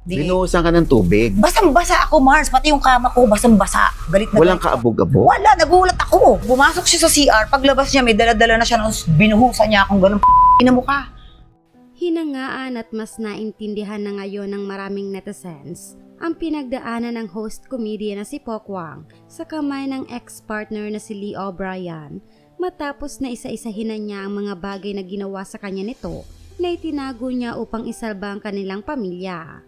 Di, Binuhusan ka ng tubig. basang-basa ako, Mars. Pati yung kama ko, basang-basa. Galit na Walang galit. kaabog-abog. Wala, nagulat ako. Pumasok siya sa CR. Paglabas niya, may dala-dala na siya. Nung binuhusan niya akong ganun. Ina mo ka. Hinangaan at mas naintindihan na ngayon ng maraming netizens ang pinagdaanan ng host comedian na si Pokwang sa kamay ng ex-partner na si Lee O'Brien matapos na isa-isahin na niya ang mga bagay na ginawa sa kanya nito na itinago niya upang isalba ang kanilang pamilya.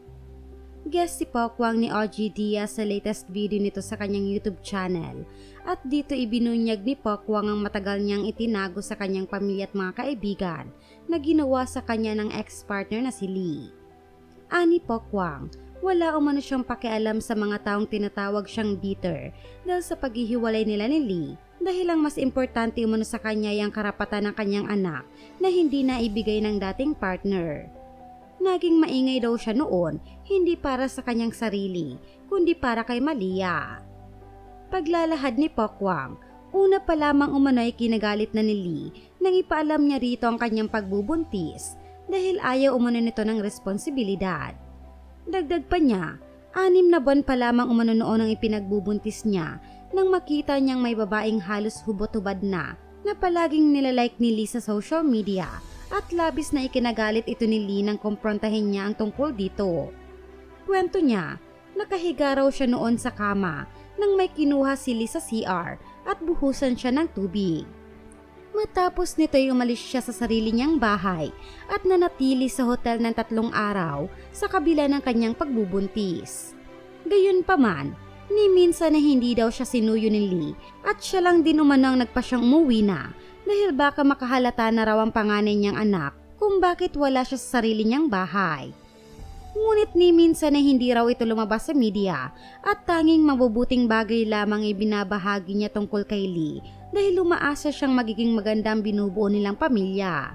Guest si Pokwang ni OG Diaz sa latest video nito sa kanyang YouTube channel at dito ibinunyag ni Pokwang ang matagal niyang itinago sa kanyang pamilya at mga kaibigan na ginawa sa kanya ng ex-partner na si Lee. Ani Pokwang, wala umano siyang pakialam sa mga taong tinatawag siyang bitter dahil sa paghihiwalay nila ni Lee dahil ang mas importante umano sa kanya ay ang karapatan ng kanyang anak na hindi na ibigay ng dating partner. Naging maingay daw siya noon, hindi para sa kanyang sarili, kundi para kay Malia. Paglalahad ni Pokwang, una pa lamang umano'y kinagalit na ni Lee nang ipaalam niya rito ang kanyang pagbubuntis dahil ayaw umano nito ng responsibilidad. Dagdag pa niya, anim na buwan pa lamang umano noon ang ipinagbubuntis niya nang makita niyang may babaeng halos hubot-hubad na na palaging nilalike ni Lee sa social media at labis na ikinagalit ito ni Lee nang kumprontahin niya ang tungkol dito. Kwento niya, nakahiga raw siya noon sa kama nang may kinuha si Lee sa CR at buhusan siya ng tubig. Matapos nito'y umalis siya sa sarili niyang bahay at nanatili sa hotel ng tatlong araw sa kabila ng kanyang pagbubuntis. Gayunpaman, ni minsan na hindi daw siya sinuyo ni Lee at siya lang din umano ang nagpasyang umuwi na dahil baka makahalata na raw ang panganay niyang anak kung bakit wala siya sa sarili niyang bahay. Ngunit ni minsan na hindi raw ito lumabas sa media at tanging mabubuting bagay lamang ay binabahagi niya tungkol kay Lee dahil umaasa siyang magiging magandang binubuo nilang pamilya.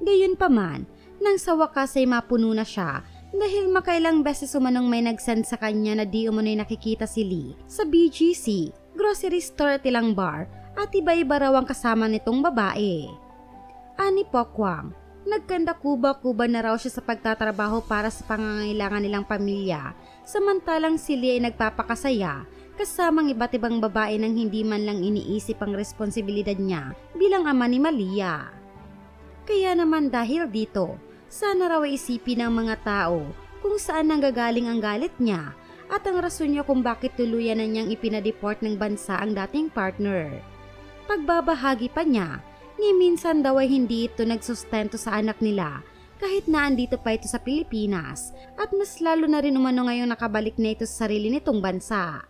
Gayunpaman, nang sa wakas ay mapuno na siya dahil makailang beses umanong may nagsend sa kanya na di umano'y nakikita si Lee sa BGC, grocery store at ilang bar at iba-iba raw ang kasama nitong babae. Ani Pokwang, nagkanda kuba-kuba na raw siya sa pagtatrabaho para sa pangangailangan nilang pamilya, samantalang si Lee ay nagpapakasaya kasamang iba't ibang babae nang hindi man lang iniisip ang responsibilidad niya bilang ama ni Malia. Kaya naman dahil dito, sana raw isipin ng mga tao kung saan nanggagaling ang galit niya at ang rason niya kung bakit tuluyan na niyang ipinadeport ng bansa ang dating partner. Pagbabahagi pa niya, ni minsan daw ay hindi ito nagsustento sa anak nila kahit na andito pa ito sa Pilipinas at mas lalo na rin umano ngayong nakabalik na ito sa sarili nitong bansa.